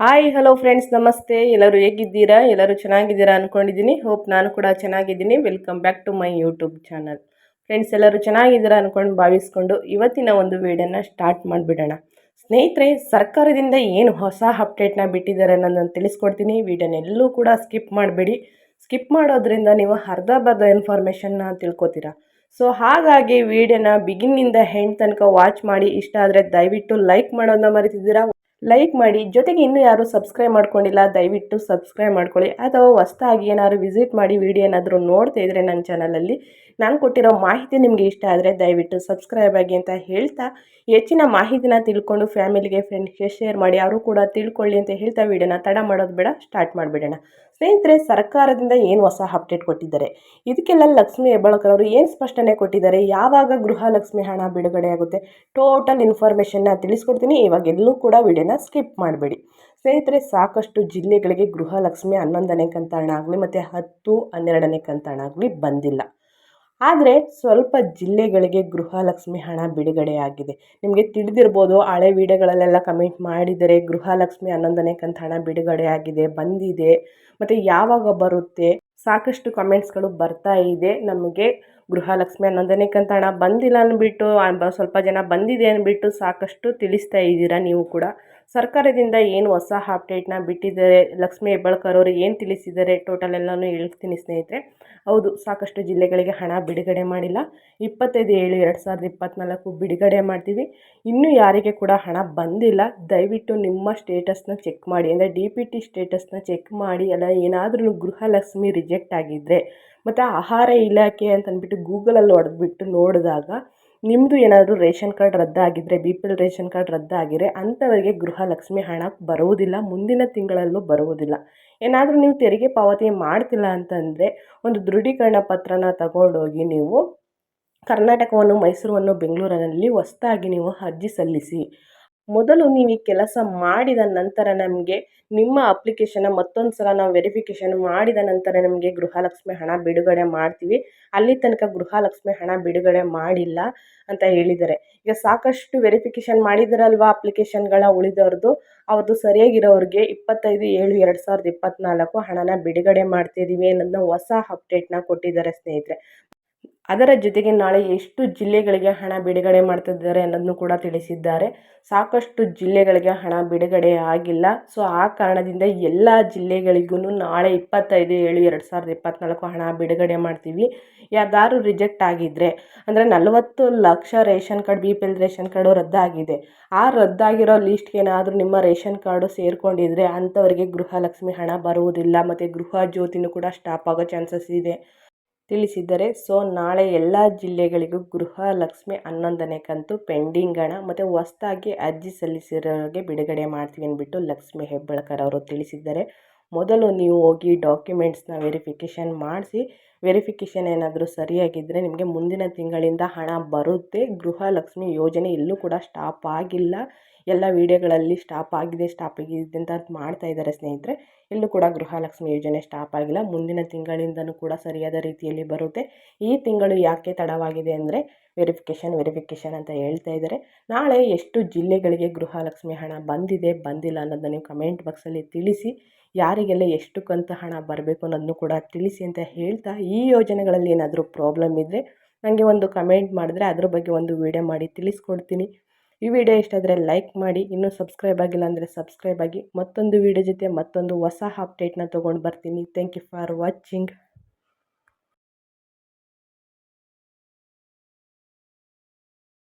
Hi hello friends ನಮಸ್ತೆ. ಎಲ್ಲರೂ ಹೇಗಿದ್ದೀರಾ? ಎಲ್ಲರೂ ಚೆನ್ನಾಗಿದ್ದೀರಾ ಅಂದ್ಕೊಂಡಿದ್ದೀನಿ ಹೋಪ್ ನಾನು ಕೂಡ ಚೆನ್ನಾಗಿದ್ದೀನಿ. Welcome back to my YouTube channel friends ಎಲ್ಲರೂ ಚೆನ್ನಾಗಿದ್ದೀರಾ ಅಂದ್ಕೊಂಡು ಭಾವಿಸ್ಕೊಂಡು ಇವತ್ತಿನ ಒಂದು ವೀಡಿಯೋನ ಸ್ಟಾರ್ಟ್ ಮಾಡಿಬಿಡೋಣ. ಸ್ನೇಹಿತರೆ, ಸರ್ಕಾರದಿಂದ ಏನು ಹೊಸ ಅಪ್ಡೇಟ್ನ ಬಿಟ್ಟಿದ್ದಾರೆ ಅನ್ನೋದನ್ನು ತಿಳಿಸ್ಕೊಡ್ತೀನಿ. ವೀಡಿಯೋನ ಎಲ್ಲೂ ಕೂಡ ಸ್ಕಿಪ್ ಮಾಡಬೇಡಿ. ಸ್ಕಿಪ್ ಮಾಡೋದ್ರಿಂದ ನೀವು ಅರ್ಧ ಬರ್ಧ ಇನ್ಫಾರ್ಮೇಷನ್ನ ತಿಳ್ಕೊತೀರಾ. ಸೊ ಹಾಗಾಗಿ ವಿಡಿಯೋನ ಬಿಗಿನ್ನಿಂದ ಹೆಂಡ್ ತನಕ ವಾಚ್ ಮಾಡಿ. ಇಷ್ಟ ಆದರೆ ದಯವಿಟ್ಟು ಲೈಕ್ ಮಾಡೋದನ್ನ ಮರಿತಿದ್ದೀರಾ? ಲೈಕ್ ಮಾಡಿ. ಜೊತೆಗೆ ಇನ್ನೂ ಯಾರು ಸಬ್ಸ್ಕ್ರೈಬ್ ಮಾಡ್ಕೊಂಡಿಲ್ಲ, ದಯವಿಟ್ಟು ಸಬ್ಸ್ಕ್ರೈಬ್ ಮಾಡ್ಕೊಳ್ಳಿ. ಅಥವಾ ಹೊಸ್ದಾಗಿ ಏನಾದ್ರು ವಿಸಿಟ್ ಮಾಡಿ ವಿಡಿಯೋ ಏನಾದರೂ ನೋಡ್ತಾ ಇದ್ದರೆ ನನ್ನ ಚಾನಲಲ್ಲಿ ನಾನು ಕೊಟ್ಟಿರೋ ಮಾಹಿತಿ ನಿಮಗೆ ಇಷ್ಟ ಆದರೆ ದಯವಿಟ್ಟು ಸಬ್ಸ್ಕ್ರೈಬ್ ಆಗಿ ಅಂತ ಹೇಳ್ತಾ, ಹೆಚ್ಚಿನ ಮಾಹಿತಿನ ತಿಳ್ಕೊಂಡು ಫ್ಯಾಮಿಲಿಗೆ ಫ್ರೆಂಡ್ಸ್ಗೆ ಶೇರ್ ಮಾಡಿ, ಅವರು ಕೂಡ ತಿಳ್ಕೊಳ್ಳಿ ಅಂತ ಹೇಳ್ತಾ ವಿಡಿಯೋನ ತಡ ಮಾಡೋದು ಬೇಡ ಸ್ಟಾರ್ಟ್ ಮಾಡಿಬಿಡೋಣ. ಸ್ನೇಹಿತರೆ, ಸರ್ಕಾರದಿಂದ ಏನು ಹೊಸ ಅಪ್ಡೇಟ್ ಕೊಟ್ಟಿದ್ದಾರೆ? ಇದಕ್ಕೆಲ್ಲ ಲಕ್ಷ್ಮಿ ಹೆಬ್ಬಾಳ್ಕರ್ ಅವರು ಏನು ಸ್ಪಷ್ಟನೆ ಕೊಟ್ಟಿದ್ದಾರೆ? ಯಾವಾಗ ಗೃಹಲಕ್ಷ್ಮಿ ಹಣ ಬಿಡುಗಡೆ ಆಗುತ್ತೆ? ಟೋಟಲ್ ಇನ್ಫಾರ್ಮೇಷನ್ನ ತಿಳಿಸ್ಕೊಡ್ತೀನಿ, ಇವಾಗ ಎಲ್ಲೂ ಕೂಡ ವಿಡಿಯೋನ ಸ್ಕಿಪ್ ಮಾಡಬೇಡಿ. ಸ್ನೇಹಿತರೆ, ಸಾಕಷ್ಟು ಜಿಲ್ಲೆಗಳಿಗೆ ಗೃಹಲಕ್ಷ್ಮಿ ಹನ್ನೊಂದನೇ ಕಂತಾಣ ಆಗಲಿ, ಮತ್ತು ಹತ್ತು ಹನ್ನೆರಡನೇ ಕಂತಾಣ ಆಗಲಿ ಬಂದಿಲ್ಲ. ಆದರೆ ಸ್ವಲ್ಪ ಜಿಲ್ಲೆಗಳಿಗೆ ಗೃಹಲಕ್ಷ್ಮಿ ಹಣ ಬಿಡುಗಡೆಯಾಗಿದೆ ನಿಮಗೆ ತಿಳಿದಿರ್ಬೋದು, ಹಳೆ ವೀಡಿಯೋಗಳಲ್ಲೆಲ್ಲ ಕಮೆಂಟ್ ಮಾಡಿದರೆ ಗೃಹಲಕ್ಷ್ಮಿ ಹನ್ನೊಂದನೇ ಕಂತು ಹಣ ಬಿಡುಗಡೆಯಾಗಿದೆ ಬಂದಿದೆ, ಮತ್ತು ಯಾವಾಗ ಬರುತ್ತೆ? ಸಾಕಷ್ಟು ಕಮೆಂಟ್ಸ್ಗಳು ಬರ್ತಾ ಇದೆ. ನಮಗೆ ಗೃಹಲಕ್ಷ್ಮಿ ಹನ್ನೊಂದನೇ ಕಂತು ಹಣ ಬಂದಿಲ್ಲ ಅಂದ್ಬಿಟ್ಟು ಸ್ವಲ್ಪ ಜನ ಬಂದಿದೆ ಅಂದ್ಬಿಟ್ಟು ಸಾಕಷ್ಟು ತಿಳಿಸ್ತಾ ಇದ್ದೀರಾ ನೀವು ಕೂಡ? ಸರ್ಕಾರದಿಂದ ಏನು ಹೊಸ ಅಪ್ಡೇಟ್ನ ಬಿಟ್ಟಿದ್ದಾರೆ? ಲಕ್ಷ್ಮೀ ಹೆಬ್ಬಾಳ್ಕರ್ ಅವರು ಏನು ತಿಳಿಸಿದ್ದಾರೆ? ಟೋಟಲ್ ಎಲ್ಲನೂ ಹೇಳ್ತೀನಿ ಸ್ನೇಹಿತರೆ. ಹೌದು, ಸಾಕಷ್ಟು ಜಿಲ್ಲೆಗಳಿಗೆ ಹಣ ಬಿಡುಗಡೆ ಮಾಡಿಲ್ಲ. ಇಪ್ಪತ್ತೈದು ಏಳು ಎರಡು ಸಾವಿರದ ಇಪ್ಪತ್ತ್ನಾಲ್ಕು ಬಿಡುಗಡೆ ಮಾಡ್ತೀವಿ. ಇನ್ನೂ ಯಾರಿಗೆ ಕೂಡ ಹಣ ಬಂದಿಲ್ಲ. ದಯವಿಟ್ಟು ನಿಮ್ಮ ಸ್ಟೇಟಸ್ನ ಚೆಕ್ ಮಾಡಿ. ಅಂದರೆ ಡಿ ಪಿ ಟಿ ಸ್ಟೇಟಸ್ನ ಚೆಕ್ ಮಾಡಿ. ಅಲ್ಲ ಏನಾದರೂ ಗೃಹಲಕ್ಷ್ಮಿ ರಿಜೆಕ್ಟ್ ಆಗಿದ್ದರೆ ಮತ್ತು ಆಹಾರ ಇಲಾಖೆ ಅಂತಂದ್ಬಿಟ್ಟು ಗೂಗಲಲ್ಲಿ ಹೊಡೆದ್ಬಿಟ್ಟು ನೋಡಿದಾಗ ನಿಮ್ಮದು ಏನಾದರೂ ration card ರದ್ದಾಗಿದ್ದರೆ B P L ration card ರದ್ದಾಗಿದ್ದರೆ ಅಂಥವರಿಗೆ ಗೃಹಲಕ್ಷ್ಮಿ ಹಣ ಬರುವುದಿಲ್ಲ, ಮುಂದಿನ ತಿಂಗಳಲ್ಲೂ ಬರುವುದಿಲ್ಲ. ಏನಾದರೂ ನೀವು ತೆರಿಗೆ ಪಾವತಿ ಮಾಡ್ತಿಲ್ಲ ಅಂತಂದರೆ ಒಂದು ದೃಢೀಕರಣ ಪತ್ರನ ತಗೊಂಡೋಗಿ ನೀವು ಕರ್ನಾಟಕವನ್ನು, ಮೈಸೂರನ್ನು, ಬೆಂಗಳೂರಿನಲ್ಲಿ ಹೊಸ್ದಾಗಿ ನೀವು ಅರ್ಜಿ ಸಲ್ಲಿಸಿ. ಮೊದಲು ನೀವು ಈ ಕೆಲಸ ಮಾಡಿದ ನಂತರ ನಮಗೆ ನಿಮ್ಮ ಅಪ್ಲಿಕೇಶನ್ನ ಮತ್ತೊಂದು ಸಲ ನಾವು ವೆರಿಫಿಕೇಷನ್ ಮಾಡಿದ ನಂತರ ನಮಗೆ ಗೃಹಲಕ್ಷ್ಮಿ ಹಣ ಬಿಡುಗಡೆ ಮಾಡ್ತೀವಿ. ಅಲ್ಲಿ ತನಕ ಗೃಹಲಕ್ಷ್ಮಿ ಹಣ ಬಿಡುಗಡೆ ಮಾಡಿಲ್ಲ ಅಂತ ಹೇಳಿದ್ದಾರೆ. ಈಗ ಸಾಕಷ್ಟು ವೆರಿಫಿಕೇಷನ್ ಮಾಡಿದರಲ್ವಾ ಅಪ್ಲಿಕೇಶನ್ಗಳ ಉಳಿದವ್ರದ್ದು ಅವ್ರದ್ದು ಸರಿಯಾಗಿರೋರಿಗೆ ಇಪ್ಪತ್ತೈದು ಏಳು ಎರಡು ಸಾವಿರದ ಇಪ್ಪತ್ತ್ನಾಲ್ಕು ಹಣನ ಬಿಡುಗಡೆ ಮಾಡ್ತಿದ್ದೀವಿ ಅನ್ನೋದನ್ನ ಹೊಸ ಅಪ್ಡೇಟ್ನ ಕೊಟ್ಟಿದ್ದಾರೆ ಸ್ನೇಹಿತರೆ. ಅದರ ಜೊತೆಗೆ ನಾಳೆ ಎಷ್ಟು ಜಿಲ್ಲೆಗಳಿಗೆ ಹಣ ಬಿಡುಗಡೆ ಮಾಡ್ತಿದ್ದಾರೆ ಅನ್ನೋದನ್ನು ಕೂಡ ತಿಳಿಸಿದ್ದಾರೆ. ಸಾಕಷ್ಟು ಜಿಲ್ಲೆಗಳಿಗೆ ಹಣ ಬಿಡುಗಡೆ ಆಗಿಲ್ಲ. ಸೊ, ಆ ಕಾರಣದಿಂದ ಎಲ್ಲ ಜಿಲ್ಲೆಗಳಿಗೂ ನಾಳೆ ಇಪ್ಪತ್ತೈದು ಏಳು ಎರಡು ಸಾವಿರದ ಇಪ್ಪತ್ತ್ನಾಲ್ಕು ಹಣ ಬಿಡುಗಡೆ ಮಾಡ್ತೀವಿ. ಯಾವ್ದಾದ್ರು ರಿಜೆಕ್ಟ್ ಆಗಿದ್ದರೆ ಅಂದರೆ ನಲವತ್ತು lakh ration card B P L ration card ರದ್ದಾಗಿದೆ. ಆ ರದ್ದಾಗಿರೋ ಲೀಸ್ಟ್ಗೆ ಏನಾದರೂ ನಿಮ್ಮ ರೇಷನ್ ಕಾರ್ಡು ಸೇರಿಕೊಂಡಿದ್ರೆ ಅಂಥವರಿಗೆ ಗೃಹಲಕ್ಷ್ಮಿ ಹಣ ಬರುವುದಿಲ್ಲ. ಮತ್ತು ಗೃಹ ಜ್ಯೋತಿನೂ ಕೂಡ ಸ್ಟಾಪ್ ಆಗೋ ಚಾನ್ಸಸ್ ಇದೆ. ತಿಳಿಸಿದ್ದಾರೆ ಸೊ, ನಾಳೆ ಎಲ್ಲ ಜಿಲ್ಲೆಗಳಿಗೂ ಗೃಹಲಕ್ಷ್ಮಿ ಹನ್ನೊಂದನೇ ಕಂತು ಪೆಂಡಿಂಗ್ ಹಣ, ಮತ್ತು ಹೊಸ್ದಾಗಿ ಅರ್ಜಿ ಸಲ್ಲಿಸಿರೋರಿಗೆ ಬಿಡುಗಡೆ ಮಾಡ್ತೀವಿ ಅಂದ್ಬಿಟ್ಟು ಲಕ್ಷ್ಮಿ ಹೆಬ್ಬಾಳ್ಕರ್ ಅವರು ತಿಳಿಸಿದ್ದಾರೆ. ಮೊದಲು ನೀವು ಹೋಗಿ ಡಾಕ್ಯುಮೆಂಟ್ಸ್ನ ವೆರಿಫಿಕೇಷನ್ ಮಾಡಿಸಿ, ವೆರಿಫಿಕೇಷನ್ ಏನಾದರೂ ಸರಿಯಾಗಿದ್ದರೆ ನಿಮಗೆ ಮುಂದಿನ ತಿಂಗಳಿಂದ ಹಣ ಬರುತ್ತೆ. ಗೃಹಲಕ್ಷ್ಮಿ ಯೋಜನೆ ಎಲ್ಲೂ ಕೂಡ ಸ್ಟಾಪ್ ಆಗಿಲ್ಲ. ಎಲ್ಲ ವೀಡಿಯೋಗಳಲ್ಲಿ ಸ್ಟಾಪ್ ಆಗಿದೆ ಸ್ಟಾಪ್ ಆಗಿದೆ ಅಂತ ಮಾಡ್ತಾ ಇದ್ದಾರೆ ಸ್ನೇಹಿತರೆ. ಎಲ್ಲೂ ಕೂಡ ಗೃಹಲಕ್ಷ್ಮಿ ಯೋಜನೆ ಸ್ಟಾಪ್ ಆಗಿಲ್ಲ. ಮುಂದಿನ ತಿಂಗಳಿಂದನೂ ಕೂಡ ಸರಿಯಾದ ರೀತಿಯಲ್ಲಿ ಬರುತ್ತೆ. ಈ ತಿಂಗಳು ಯಾಕೆ ತಡವಾಗಿದೆ ಅಂದರೆ ವೆರಿಫಿಕೇಷನ್ ವೆರಿಫಿಕೇಷನ್ ಅಂತ ಹೇಳ್ತಾ ಇದ್ದಾರೆ. ನಾಳೆ ಎಷ್ಟು ಜಿಲ್ಲೆಗಳಿಗೆ ಗೃಹಲಕ್ಷ್ಮಿ ಹಣ ಬಂದಿದೆ, ಬಂದಿಲ್ಲ ಅನ್ನೋದನ್ನ ನೀವು ಕಮೆಂಟ್ ಬಾಕ್ಸಲ್ಲಿ ತಿಳಿಸಿ. ಯಾರಿಗೆಲ್ಲ ಎಷ್ಟು ಕಂತು ಹಣ ಬರಬೇಕು ಅನ್ನೋದನ್ನು ಕೂಡ ತಿಳಿಸಿ ಅಂತ ಹೇಳ್ತಾ ಈ ಯೋಜನೆಗಳಲ್ಲಿ ಏನಾದರೂ ಪ್ರಾಬ್ಲಮ್ ಇದ್ದರೆ ನನಗೆ ಒಂದು ಕಮೆಂಟ್ ಮಾಡಿದ್ರೆ ಅದ್ರ ಬಗ್ಗೆ ಒಂದು ವಿಡಿಯೋ ಮಾಡಿ ತಿಳಿಸ್ಕೊಡ್ತೀನಿ. ಈ ವಿಡಿಯೋ ಇಷ್ಟ ಆದರೆ ಲೈಕ್ ಮಾಡಿ, ಇನ್ನೂ ಸಬ್ಸ್ಕ್ರೈಬ್ ಆಗಿಲ್ಲ ಅಂದರೆ ಸಬ್ಸ್ಕ್ರೈಬ್ ಆಗಿ ಮತ್ತೊಂದು ವಿಡಿಯೋ ಜೊತೆ ಮತ್ತೊಂದು ಹೊಸ ಅಪ್ಡೇಟ್ನ ತೊಗೊಂಡು ಬರ್ತೀನಿ. Thank you for watching